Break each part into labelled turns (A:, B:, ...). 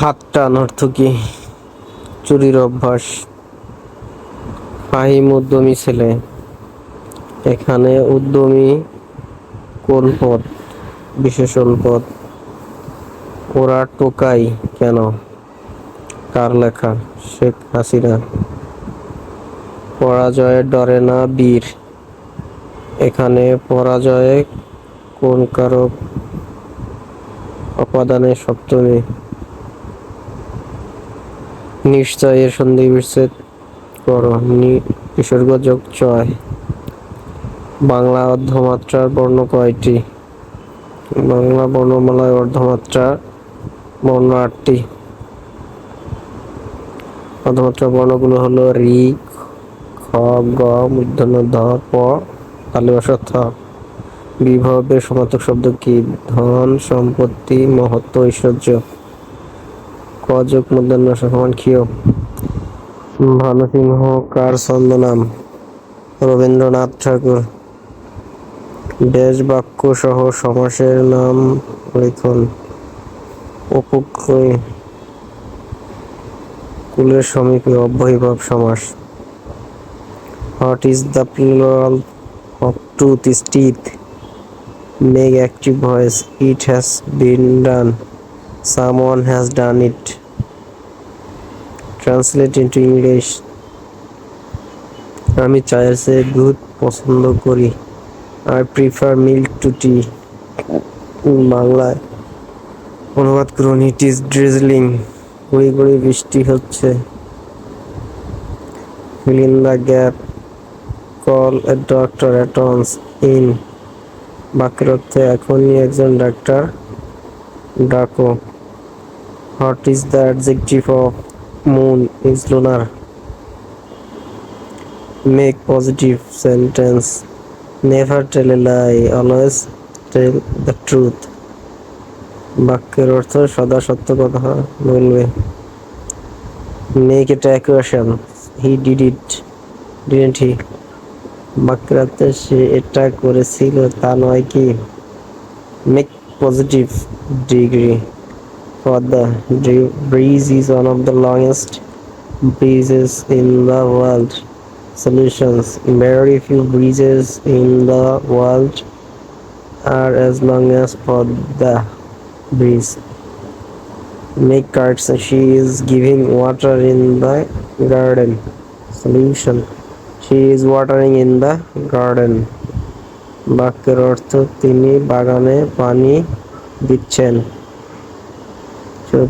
A: হাতটা নর্তকী, চুরির অভ্যাস, ফাহিম উদ্যমী ছেলে। এখানে উদ্যমী কোন পদ বিশেষণ পদ ওরা টোকাই কেন? কার লেখা? শেখ হাসিনা। পরাজয়ে ডরে না বীর। এখানে পরাজয়ে কোন কারক? অপাদানের সপ্তমী। নিশ্চয়ের সন্ধি বিচ্ছেদ করো, নি- বিসর্গ যোগ চয় বাংলা অর্ধমাত্রার বর্ণ কয়টি? বাংলা বর্ণমালায় অর্ধমাত্রার বর্ণ আটটি। অর্ধমাত্রার বর্ণগুলো হলো রি, খ, গ ধ, প তালিবাস থ বিভবের সমার্থক শব্দ কি? ধন, সম্পত্তি, মহত্ব, ঐশ্বর্য। ক যোগ মূর্ধন্য সমান ক্ষীয় ভানুসিংহ কার ছন্দনাম রবীন্দ্রনাথ ঠাকুর। দেশ বাক্য সহ সমাসের নাম লিখুন। উপক্রয় কুলের সমীপে অব্যয়ীভাব সমাস। What is the plural of tooth is teeth make active voice it has been done someone has done it translate into English আমি চায়ের চেয়ে দুধ পছন্দ করি। I prefer milk to tea বাংলায়। অনুবাদ করুন ইট ইজ ড্রিজলিং গুড়ি গুড়ি বৃষ্টি হচ্ছে। The gap call a doctor at once in বাক্যের অর্থে, এখনই একজন ডাক্তার ডাকো। What is the adjective of moon is lunar make positive sentence never tell a lie always tell the truth বাক্যের অর্থ সদা সত্য কথা বলবে। Make it a question he did it didn't he বাক্যের অর্থে সে এটা করেছিল, তা নয় কি? Make positive degree for the dri- breeze is one of the longest breezes in the world. Solutions Very few breezes in the world are as long as for the breeze. Make cards. She is giving water in the garden. Solution She is watering in the garden. বাক্যের অর্থ তিনি বাগানে পানি দিচ্ছেন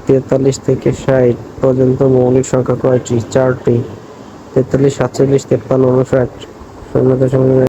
A: তেতাল্লিশ থেকে ষাট পর্যন্ত মৌলিক সংখ্যা কয়টি? চারটি। তেতাল্লিশ সাতচল্লিশ তেপ্পান্ন উনষাট শূন্য দশমিক